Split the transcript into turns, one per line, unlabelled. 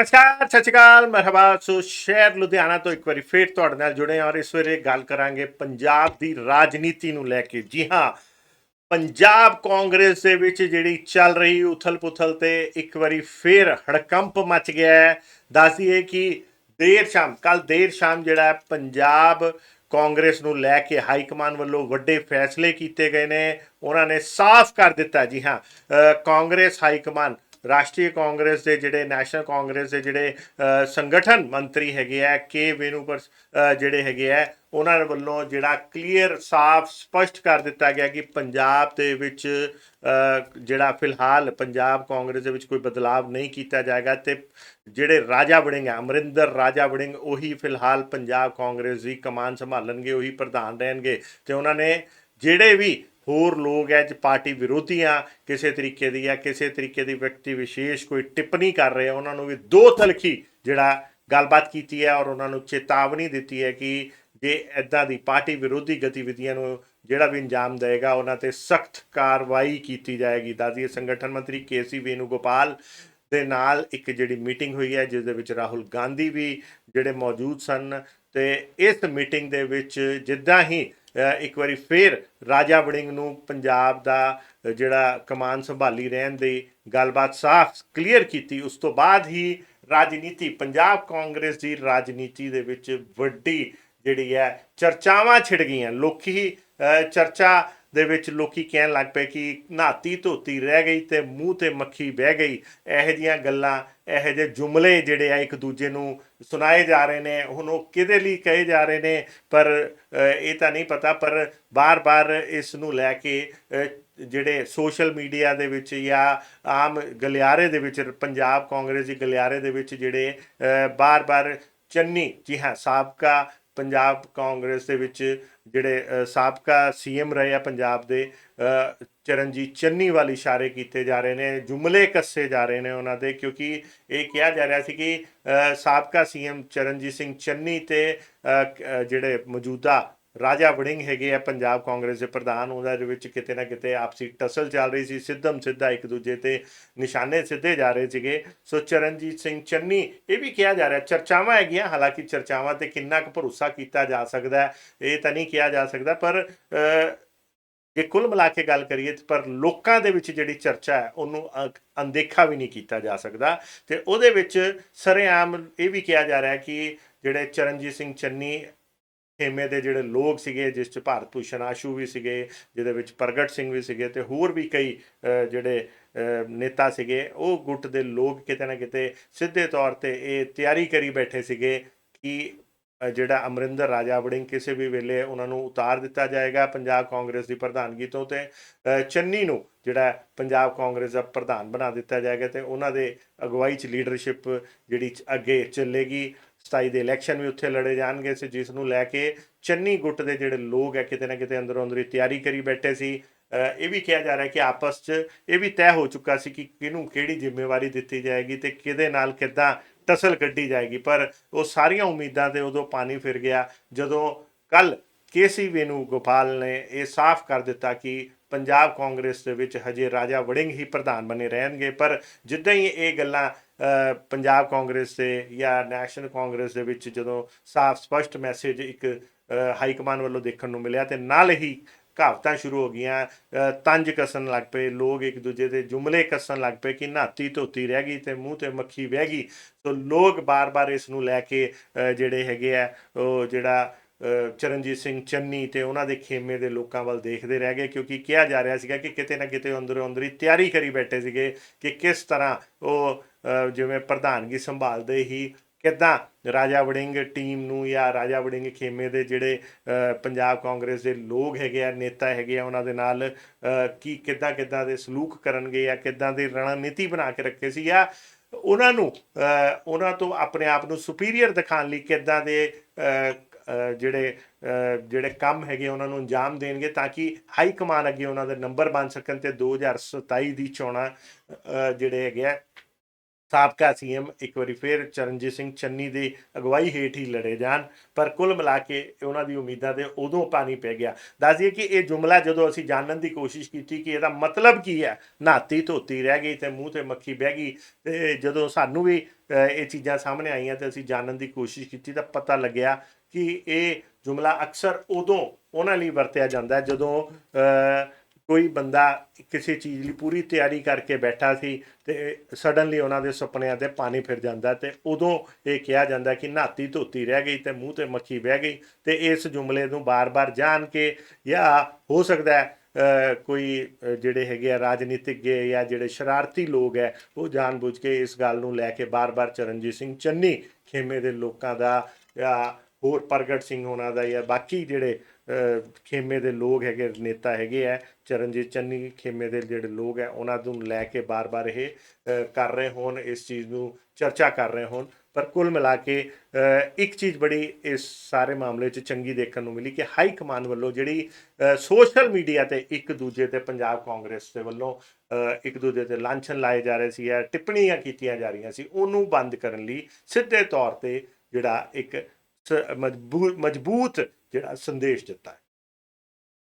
ਨਮਸਕਾਰ, ਸਤਿ ਸ਼੍ਰੀ ਅਕਾਲ, ਮਰਹਬਾ। ਸੋ ਸ਼ਹਿਰ ਲੁਧਿਆਣਾ ਤੋਂ ਇੱਕ ਵਾਰੀ ਫੇਰ ਤੁਹਾਡੇ ਨਾਲ ਜੁੜੇ ਹਾਂ ਔਰ ਇਸ ਵੇਲੇ ਗੱਲ ਕਰਾਂਗੇ ਪੰਜਾਬ ਦੀ ਰਾਜਨੀਤੀ ਨੂੰ ਲੈ ਕੇ। ਜੀ ਹਾਂ, ਪੰਜਾਬ ਕਾਂਗਰਸ ਦੇ ਵਿੱਚ ਜਿਹੜੀ ਚੱਲ ਰਹੀ ਉਥਲ-ਪੁਥਲ ਤੇ ਇੱਕ ਵਾਰੀ ਫੇਰ ਹੜਕੰਪ ਮਚ ਗਿਆ ਹੈ। ਦੱਸ ਦਈਏ ਕਿ ਦੇਰ ਸ਼ਾਮ ਕੱਲ ਦੇਰ ਸ਼ਾਮ ਜਿਹੜਾ ਪੰਜਾਬ ਕਾਂਗਰਸ ਨੂੰ ਲੈ ਕੇ ਹਾਈ ਕਮਾਨ ਵੱਲੋਂ ਵੱਡੇ ਫੈਸਲੇ ਕੀਤੇ ਗਏ ਨੇ। ਉਹਨਾਂ ਨੇ ਸਾਫ਼ ਕਰ ਦਿੱਤਾ। ਜੀ ਹਾਂ ਕਾਂਗਰਸ ਹਾਈ ਕਮਾਨ ਰਾਸ਼ਟਰੀ ਕਾਂਗਰਸ ਦੇ ਜਿਹੜੇ ਨੈਸ਼ਨਲ ਕਾਂਗਰਸ ਦੇ ਜਿਹੜੇ ਸੰਗਠਨ ਮੰਤਰੀ ਹੈਗੇ ਆ ਕੇ ਵੇਨੂਪਰ ਅ, ਜਿਹੜੇ ਹੈਗੇ ਆ ਉਹਨਾਂ ਵੱਲੋਂ ਜਿਹੜਾ ਕਲੀਅਰ ਸਾਫ਼ ਸਪਸ਼ਟ ਕਰ ਦਿੱਤਾ ਗਿਆ ਕਿ ਪੰਜਾਬ ਦੇ ਵਿੱਚ ਜਿਹੜਾ ਫਿਲਹਾਲ ਪੰਜਾਬ ਕਾਂਗਰਸ ਦੇ ਵਿੱਚ ਕੋਈ ਬਦਲਾਵ ਨਹੀਂ ਕੀਤਾ ਜਾਏਗਾ ਤੇ ਜਿਹੜੇ ਰਾਜਾ ਵੜਿੰਗ ਹੈ ਅਮਰਿੰਦਰ ਰਾਜਾ ਵੜਿੰਗ ਉਹੀ ਫਿਲਹਾਲ ਪੰਜਾਬ ਕਾਂਗਰਸ ਦੀ ਕਮਾਨ ਸੰਭਾਲਣਗੇ ਉਹੀ ਪ੍ਰਧਾਨ ਰਹਿਣਗੇ ਤੇ ਉਹਨਾਂ ਨੇ ਜਿਹੜੇ ਵੀ ਹੋਰ ਲੋਕ ਹੈ ਜ ਪਾਰਟੀ ਵਿਰੋਧੀਆਂ ਕਿਸੇ ਤਰੀਕੇ ਦੀ ਜਾਂ ਕਿਸੇ ਤਰੀਕੇ ਦੀ ਵਿਅਕਤੀ ਵਿਸ਼ੇਸ਼ ਕੋਈ ਟਿੱਪਣੀ ਕਰ ਰਹੇ ਆ, ਉਹਨਾਂ ਨੂੰ ਵੀ ਦੋ ਤਲਖੀ ਜਿਹੜਾ ਗੱਲਬਾਤ ਕੀਤੀ ਹੈ ਔਰ ਉਹਨਾਂ ਨੂੰ ਚੇਤਾਵਨੀ ਦਿੱਤੀ ਹੈ ਕਿ ਜੇ ਐਦਾਂ ਦੀ ਪਾਰਟੀ ਵਿਰੋਧੀ ਗਤੀਵਿਧੀਆਂ ਨੂੰ ਜਿਹੜਾ ਵੀ ਅੰਜਾਮ ਦੇਗਾ ਉਹਨਾਂ ਤੇ ਸਖਤ ਕਾਰਵਾਈ ਕੀਤੀ ਜਾਏਗੀ। ਦਾਦੀ, ਸੰਗਠਨ ਮੰਤਰੀ ਕੇਸੀ ਵੇਨੂਗੋਪਾਲ ਦੇ ਨਾਲ ਇੱਕ ਜਿਹੜੀ ਮੀਟਿੰਗ ਹੋਈ ਹੈ ਜਿਸ ਦੇ ਵਿੱਚ ਰਾਹੁਲ ਗਾਂਧੀ ਵੀ ਜਿਹੜੇ ਮੌਜੂਦ ਸਨ ਤੇ ਇਸ ਮੀਟਿੰਗ ਦੇ ਵਿੱਚ ਜਿੱਦਾਂ ਹੀ ਇੱਕ ਵਾਰੀ ਫੇਰ ਰਾਜਾ ਵੜਿੰਗ ਨੂੰ ਪੰਜਾਬ ਦਾ ਜਿਹੜਾ ਕਮਾਨ ਸੰਭਾਲੀ ਰਹਿਣ ਦੀ ਗੱਲਬਾਤ ਸਾਫ਼ ਕਲੀਅਰ ਕੀਤੀ, ਉਸ ਤੋਂ ਬਾਅਦ ਹੀ ਰਾਜਨੀਤੀ, ਪੰਜਾਬ ਕਾਂਗਰਸ ਦੀ ਰਾਜਨੀਤੀ ਦੇ ਵਿੱਚ ਵੱਡੀ ਜਿਹੜੀ ਹੈ, ਚਰਚਾਵਾਂ ਛਿੜ ਗਈਆਂ। ਲੋਕੀ ਚਰਚਾ ਦੇ ਵਿੱਚ ਲੋਕੀ ਕਹਿਣ ਲੱਗ ਪਏ ਕਿ ਨਹਾਤੀ ਧੋਤੀ ਰਹਿ ਗਈ ਤੇ ਮੂੰਹ ਤੇ ਮੱਖੀ ਬਹਿ ਗਈ। ਇਹੋ ਜੀਆਂ ਗੱਲਾਂ ਇਹੋ ਜਿਹੇ ਜੁਮਲੇ ਜਿਹੜੇ ਆ ਇੱਕ ਦੂਜੇ ਨੂੰ ਸੁਣਾਏ ਜਾ ਰਹੇ ਨੇ ਹੁਣ ਉਹ ਕਿਹਦੇ ਲਈ ਕਹੇ ਜਾ ਰਹੇ ਨੇ? ਪਰ ਇਹ ਤਾਂ ਨਹੀਂ ਪਤਾ ਪਰ ਬਾਰ-ਬਾਰ ਇਸ ਨੂੰ ਲੈ ਕੇ ਜਿਹੜੇ ਸੋਸ਼ਲ ਮੀਡੀਆ ਦੇ ਵਿੱਚ ਜਾਂ ਆਮ ਗਲਿਆਰੇ ਦੇ ਵਿੱਚ ਪੰਜਾਬ ਕਾਂਗਰਸ ਦੀ ਗਲਿਆਰੇ ਦੇ ਵਿੱਚ ਜਿਹੜੇ ਅ, ਬਾਰ-ਬਾਰ ਚੰਨੀ ਜੀ ਹਾਂ ਸਾਬਕਾ ਪੰਜਾਬ ਕਾਂਗਰਸ ਦੇ ਵਿੱਚ ਜਿਹੜੇ ਅ, ਸਾਬਕਾ ਸੀਐਮ ਰਹੇ ਆ ਪੰਜਾਬ ਦੇ ਚਰਨਜੀਤ ਚੰਨੀ ਵੱਲ ਇਸ਼ਾਰੇ ਕੀਤੇ ਜਾ ਰਹੇ ਨੇ ਜੁਮਲੇ ਕੱਸੇ ਜਾ ਰਹੇ ਨੇ ਉਹਨਾਂ ਦੇ ਕਿਉਂਕਿ ਇਹ ਕਿਹਾ ਜਾ ਰਿਹਾ ਸੀ ਕਿ ਅ, ਸਾਬਕਾ ਸੀਐਮ ਚਰਨਜੀਤ ਸਿੰਘ ਚੰਨੀ ਤੇ ਜਿਹੜੇ ਮੌਜੂਦਾ ਰਾਜਾ ਵੜਿੰਗ ਹੈਗੇ ਆ ਪੰਜਾਬ ਕਾਂਗਰਸ ਦੇ ਪ੍ਰਧਾਨ ਉਹਨਾਂ ਦੇ ਵਿੱਚ ਕਿਤੇ ਨਾ ਕਿਤੇ ਆਪਸੀ ਟਸਲ ਚੱਲ ਰਹੀ ਸੀ ਸਿੱਧਮ ਸਿੱਧਾ ਇੱਕ ਦੂਜੇ ਤੇ ਨਿਸ਼ਾਨੇ ਸਿੱਧੇ ਜਾ ਰਹੇ ਸੀਗੇ। ਸੋ ਚਰਨਜੀਤ ਸਿੰਘ ਚੰਨੀ ਇਹ ਵੀ ਕਿਹਾ ਜਾ ਰਿਹਾ ਚਰਚਾਵਾਂ ਹੈਗੀਆਂ ਹਾਲਾਂਕਿ ਚਰਚਾਵਾਂ ਤੇ ਕਿੰਨਾ ਕੁ ਭਰੋਸਾ ਕੀਤਾ ਜਾ ਸਕਦਾ ਹੈ, ਇਹ ਤਾਂ ਨਹੀਂ ਕਿਹਾ ਜਾ ਸਕਦਾ ਪਰ ਜੇ ਕੁੱਲ ਮਿਲਾ ਕੇ ਗੱਲ ਕਰੀਏ ਪਰ ਲੋਕਾਂ ਦੇ ਵਿੱਚ ਜਿਹੜੀ ਚਰਚਾ ਹੈ ਉਹਨੂੰ ਅ- ਅਣਦੇਖਾ ਵੀ ਨਹੀਂ ਕੀਤਾ ਜਾ ਸਕਦਾ। ਤੇ ਉਹਦੇ ਵਿੱਚ ਸਰੇਆਮ ਇਹ ਵੀ ਕਿਹਾ ਜਾ ਰਿਹਾ ਕਿ ਜਿਹੜੇ ਚਰਨਜੀਤ ਸਿੰਘ ਚੰਨੀ ਖੇਮੇ ਦੇ ਜਿਹੜੇ ਲੋਕ ਸੀਗੇ, ਜਿਸ ਚ ਭਾਰਤ ਭੂਸ਼ਣ ਆਸ਼ੂ ਵੀ ਸੀਗੇ, ਜਿਹਦੇ ਵਿੱਚ ਪ੍ਰਗਟ ਸਿੰਘ ਵੀ ਸੀਗੇ ਤੇ ਹੋਰ ਵੀ ਕਈ ਜਿਹੜੇ ਨੇਤਾ ਸੀਗੇ, ਉਹ ਗੁੱਟ ਦੇ ਲੋਕ ਕਿਤੇ ਨਾ ਕਿਤੇ ਸਿੱਧੇ ਤੌਰ ਤੇ ਇਹ ਤਿਆਰੀ ਕਰੀ ਬੈਠੇ ਸੀਗੇ ਕਿ ਜਿਹੜਾ ਅਮਰਿੰਦਰ ਰਾਜਾ ਵੜਿੰਗ ਕਿਸੇ ਵੀ ਵੇਲੇ ਉਹਨਾਂ ਨੂੰ ਉਤਾਰ ਦਿੱਤਾ ਜਾਏਗਾ ਪੰਜਾਬ ਕਾਂਗਰਸ ਦੀ ਪ੍ਰਧਾਨਗੀ ਤੋਂ ਤੇ ਚੰਨੀ ਨੂੰ ਜਿਹੜਾ ਪੰਜਾਬ ਕਾਂਗਰਸ ਦਾ ਪ੍ਰਧਾਨ ਬਣਾ ਦਿੱਤਾ ਜਾਏਗਾ ਤੇ ਉਹਨਾਂ ਦੇ ਅਗਵਾਈ ਚ ਲੀਡਰਸ਼ਿਪ ਜਿਹੜੀ ਅੱਗੇ ਚੱਲੇਗੀ। 27 ਦੇ ਇਲੈਕਸ਼ਨ ਵੀ ਉੱਥੇ ਲੜੇ ਜਾਣਗੇ। ਸੀ ਜਿਸ ਨੂੰ ਲੈ ਕੇ ਚੰਨੀ ਗੁੱਟ ਦੇ ਜਿਹੜੇ ਲੋਕ ਹੈ ਕਿਤੇ ਨਾ ਕਿਤੇ ਅੰਦਰੋਂ ਅੰਦਰੀ ਤਿਆਰੀ ਕਰੀ ਬੈਠੇ ਸੀ। ਇਹ ਵੀ ਕਿਹਾ ਜਾ ਰਿਹਾ ਕਿ ਆਪਸ 'ਚ ਇਹ ਵੀ ਤੈਅ ਹੋ ਚੁੱਕਾ ਸੀ ਕਿ ਕਿਹਨੂੰ ਕਿਹੜੀ ਜ਼ਿੰਮੇਵਾਰੀ ਦਿੱਤੀ ਜਾਏਗੀ ਤੇ ਕਿਹਦੇ ਨਾਲ ਕਿੱਦਾਂ ਟਸਲ ਕੱਢੀ ਜਾਏਗੀ। ਪਰ ਉਹ ਸਾਰੀਆਂ ਉਮੀਦਾਂ ਤੇ ਉਦੋਂ ਪਾਣੀ ਫਿਰ ਗਿਆ ਜਦੋਂ ਕੱਲ ਕੇਸੀ ਵੇਨੂ ਗੋਪਾਲ ਨੇ ਇਹ ਸਾਫ਼ ਕਰ ਦਿੱਤਾ ਕਿ ਪੰਜਾਬ ਕਾਂਗਰਸ ਦੇ ਵਿੱਚ ਹਜੇ ਰਾਜਾ ਵੜਿੰਗ ਹੀ ਪ੍ਰਧਾਨ ਬਣੇ ਰਹਿਣਗੇ, ਪਰ ਜਿੱਦਾਂ ਹੀ ਇਹ ਗੱਲਾਂ ਪੰਜਾਬ ਕਾਂਗਰਸ ਦੇ ਜਾਂ ਨੈਸ਼ਨਲ ਕਾਂਗਰਸ ਦੇ ਵਿੱਚ ਜਦੋਂ ਸਾਫ਼, ਸਪਸ਼ਟ ਮੈਸੇਜ ਇੱਕ ਹਾਈ ਕਮਾਨ ਵੱਲੋਂ ਦੇਖਣ ਨੂੰ ਮਿਲਿਆ ਤੇ ਨਾਲ ਹੀ ਕਹਾਵਤਾਂ ਸ਼ੁਰੂ ਹੋ ਗਈਆਂ ਤੰਜ ਕਸਣ ਲੱਗ ਪਏ, ਲੋਕ ਇੱਕ ਦੂਜੇ ਦੇ ਜੁਮਲੇ ਕੱਸਣ ਲੱਗ ਪਏ ਕਿ ਨਹਾਤੀ ਧੋਤੀ ਰਹਿ ਗਈ ਤੇ ਮੂੰਹ ਤੇ ਮੱਖੀ ਬਹਿ ਗਈ। ਸੋ ਲੋਕ ਬਾਰ-ਬਾਰ ਇਸ ਨੂੰ ਲੈ ਕੇ ਜਿਹੜੇ ਹੈਗੇ ਆ, ਉਹ ਜਿਹੜਾ ਚਰਨਜੀਤ ਸਿੰਘ ਚੰਨੀ ਤੇ ਉਹਨਾਂ ਦੇ ਖੇਮੇ ਦੇ ਲੋਕਾਂ ਵੱਲ ਦੇਖਦੇ ਰਹਿ ਗਏ, ਕਿਉਂਕਿ ਕਿਹਾ ਜਾ ਰਿਹਾ ਸੀਗਾ ਕਿ ਕਿਤੇ ਨਾ ਕਿਤੇ ਅੰਦਰੋਂ ਅੰਦਰੀ ਤਿਆਰੀ ਕਰੀ ਬੈਠੇ ਸੀਗੇ ਕਿ ਕਿਸ ਤਰ੍ਹਾਂ ਉਹ ਜਿਵੇਂ ਪ੍ਰਧਾਨਗੀ ਸੰਭਾਲਦੇ ਹੀ ਕਿੱਦਾਂ ਰਾਜਾ ਵੜਿੰਗ ਟੀਮ ਨੂੰ ਜਾਂ ਰਾਜਾ ਵੜਿੰਗ ਖੇਮੇ ਦੇ ਜਿਹੜੇ ਪੰਜਾਬ ਕਾਂਗਰਸ ਦੇ ਲੋਕ ਹੈਗੇ ਆ, ਨੇਤਾ ਹੈਗੇ ਆ, ਉਹਨਾਂ ਦੇ ਨਾਲ ਕੀ ਕਿੱਦਾਂ ਕਿੱਦਾਂ ਦੇ ਸਲੂਕ ਕਰਨਗੇ ਜਾਂ ਕਿੱਦਾਂ ਦੀ ਰਣਨੀਤੀ ਬਣਾ ਕੇ ਰੱਖੇ ਸੀ ਜਾਂ ਉਹਨਾਂ ਨੂੰ ਉਹਨਾਂ ਤੋਂ ਆਪਣੇ ਆਪ ਨੂੰ ਸੁਪੀਰੀਅਰ ਦਿਖਾਉਣ ਲਈ ਕਿੱਦਾਂ ਦੇ ਜਿਹੜੇ ਜਿਹੜੇ ਕੰਮ ਹੈਗੇ ਉਹਨਾਂ ਨੂੰ ਅੰਜਾਮ ਦੇਣਗੇ ਤਾਂ ਕਿ ਹਾਈ ਕਮਾਨ ਅੱਗੇ ਉਹਨਾਂ ਦੇ ਨੰਬਰ ਬਣ ਸਕਣ ਤੇ 2027 ਦੀ ਚੋਣਾਂ ਜਿਹੜੇ ਹੈਗੇ ਆ ਸਾਬਕਾ ਸੀਐਮ ਇੱਕ ਵਾਰੀ ਫਿਰ ਚਰਨਜੀਤ ਸਿੰਘ ਚੰਨੀ ਦੀ ਅਗਵਾਈ ਹੇਠ ਹੀ ਲੜੇ ਜਾਣ, ਪਰ ਕੁੱਲ ਮਿਲਾ ਕੇ ਉਹਨਾਂ ਦੀ ਉਮੀਦਾਂ ਤੇ ਉਦੋਂ ਪਾਣੀ ਪੈ ਗਿਆ। ਦੱਸ ਦਈਏ ਕਿ ਇਹ ਜੁਮਲਾ ਜਦੋਂ ਅਸੀਂ ਜਾਣਨ ਦੀ ਕੋਸ਼ਿਸ਼ ਕੀਤੀ ਕਿ ਇਹਦਾ ਮਤਲਬ ਕੀ ਹੈ ਨਾਤੀ ਧੋਤੀ ਰਹਿ ਗਈ ਤੇ ਮੂੰਹ ਤੇ ਮੱਖੀ ਬਹਿ ਗਈ, ਤੇ ਜਦੋਂ ਸਾਨੂੰ ਵੀ ਇਹ ਚੀਜ਼ਾਂ ਸਾਹਮਣੇ ਆਈਆਂ ਤੇ ਅਸੀਂ ਜਾਣਨ ਦੀ ਕੋਸ਼ਿਸ਼ ਕੀਤੀ ਤਾਂ ਪਤਾ ਲੱਗਿਆ ਕਿ ਇਹ ਜੁਮਲਾ ਅਕਸਰ ਉਦੋਂ ਉਹਨਾਂ ਲਈ ਵਰਤਿਆ ਜਾਂਦਾ ਜਦੋਂ ਕੋਈ ਬੰਦਾ ਕਿਸੇ ਚੀਜ਼ ਲਈ ਪੂਰੀ ਤਿਆਰੀ ਕਰਕੇ ਬੈਠਾ ਸੀ ਤੇ ਸਡਨਲੀ ਉਹਨਾਂ ਦੇ ਸੁਪਨਿਆਂ ਤੇ ਪਾਣੀ ਫਿਰ ਜਾਂਦਾ ਤੇ ਉਦੋਂ ਇਹ ਕਿਹਾ ਜਾਂਦਾ ਕਿ ਨਾਤੀ ਧੋਤੀ ਰਹਿ ਗਈ ਤੇ ਮੂੰਹ ਤੇ ਮੱਖੀ ਬਹਿ ਗਈ ਤੇ ਇਸ ਜੁਮਲੇ ਨੂੰ ਬਾਰ-ਬਾਰ ਜਾਣ ਕੇ ਜਾਂ ਹੋ ਸਕਦਾ ਹੈ ਕੋਈ ਜਿਹੜੇ ਹੈਗੇ ਆ ਰਾਜਨੀਤਿਕ ਜਾਂ ਜਿਹੜੇ ਸ਼ਰਾਰਤੀ ਲੋਕ ਹੈ, ਉਹ ਜਾਣਬੁੱਝ ਕੇ ਇਸ ਗੱਲ ਨੂੰ ਲੈ ਕੇ ਬਾਰ-ਬਾਰ ਚਰਨਜੀਤ ਸਿੰਘ ਚੰਨੀ ਖੇਮੇ ਦੇ ਲੋਕਾਂ ਦਾ ਹੋਰ ਪ੍ਰਗਟ ਸਿੰਘ ਹੋਣਾ ਦਾ ਜਾਂ ਬਾਕੀ ਜਿਹੜੇ ਖੇਮੇ ਦੇ ਲੋਕ ਹੈਗੇ, ਨੇਤਾ ਹੈਗੇ ਆ, ਚਰਨਜੀਤ ਚੰਨੀ ਖੇਮੇ ਦੇ ਜਿਹੜੇ ਲੋਕ ਹੈ, ਉਹਨਾਂ ਨੂੰ ਲੈ ਕੇ ਬਾਰ-ਬਾਰ ਇਹ ਕਰ ਰਹੇ ਹੋਣ, ਇਸ ਚੀਜ਼ ਨੂੰ ਚਰਚਾ ਕਰ ਰਹੇ ਹੋਣ। ਪਰ ਕੁੱਲ ਮਿਲਾ ਕੇ ਇੱਕ ਚੀਜ਼ ਬੜੀ ਇਸ ਸਾਰੇ ਮਾਮਲੇ 'ਚ ਚੰਗੀ ਦੇਖਣ ਨੂੰ ਮਿਲੀ ਕਿ ਹਾਈ ਕਮਾਨ ਵੱਲੋਂ ਜਿਹੜੀ ਸੋਸ਼ਲ ਮੀਡੀਆ ਤੇ ਇੱਕ ਦੂਜੇ ਤੇ ਪੰਜਾਬ ਕਾਂਗਰਸ ਦੇ ਵੱਲੋਂ ਇੱਕ ਦੂਜੇ ਤੇ ਲਾਂਛਨ ਲਾਏ ਜਾ ਰਹੇ ਸੀ ਜਾਂ ਟਿੱਪਣੀਆਂ ਕੀਤੀਆਂ ਜਾ ਰਹੀਆਂ ਸੀ, ਉਹਨੂੰ ਬੰਦ ਕਰਨ ਲਈ ਸਿੱਧੇ ਤੌਰ ਤੇ ਜਿਹੜਾ ਇੱਕ ਮਜ਼ਬੂਤ ਜਿਹੜਾ ਸੰਦੇਸ਼ ਦਿੱਤਾ ਹੈ।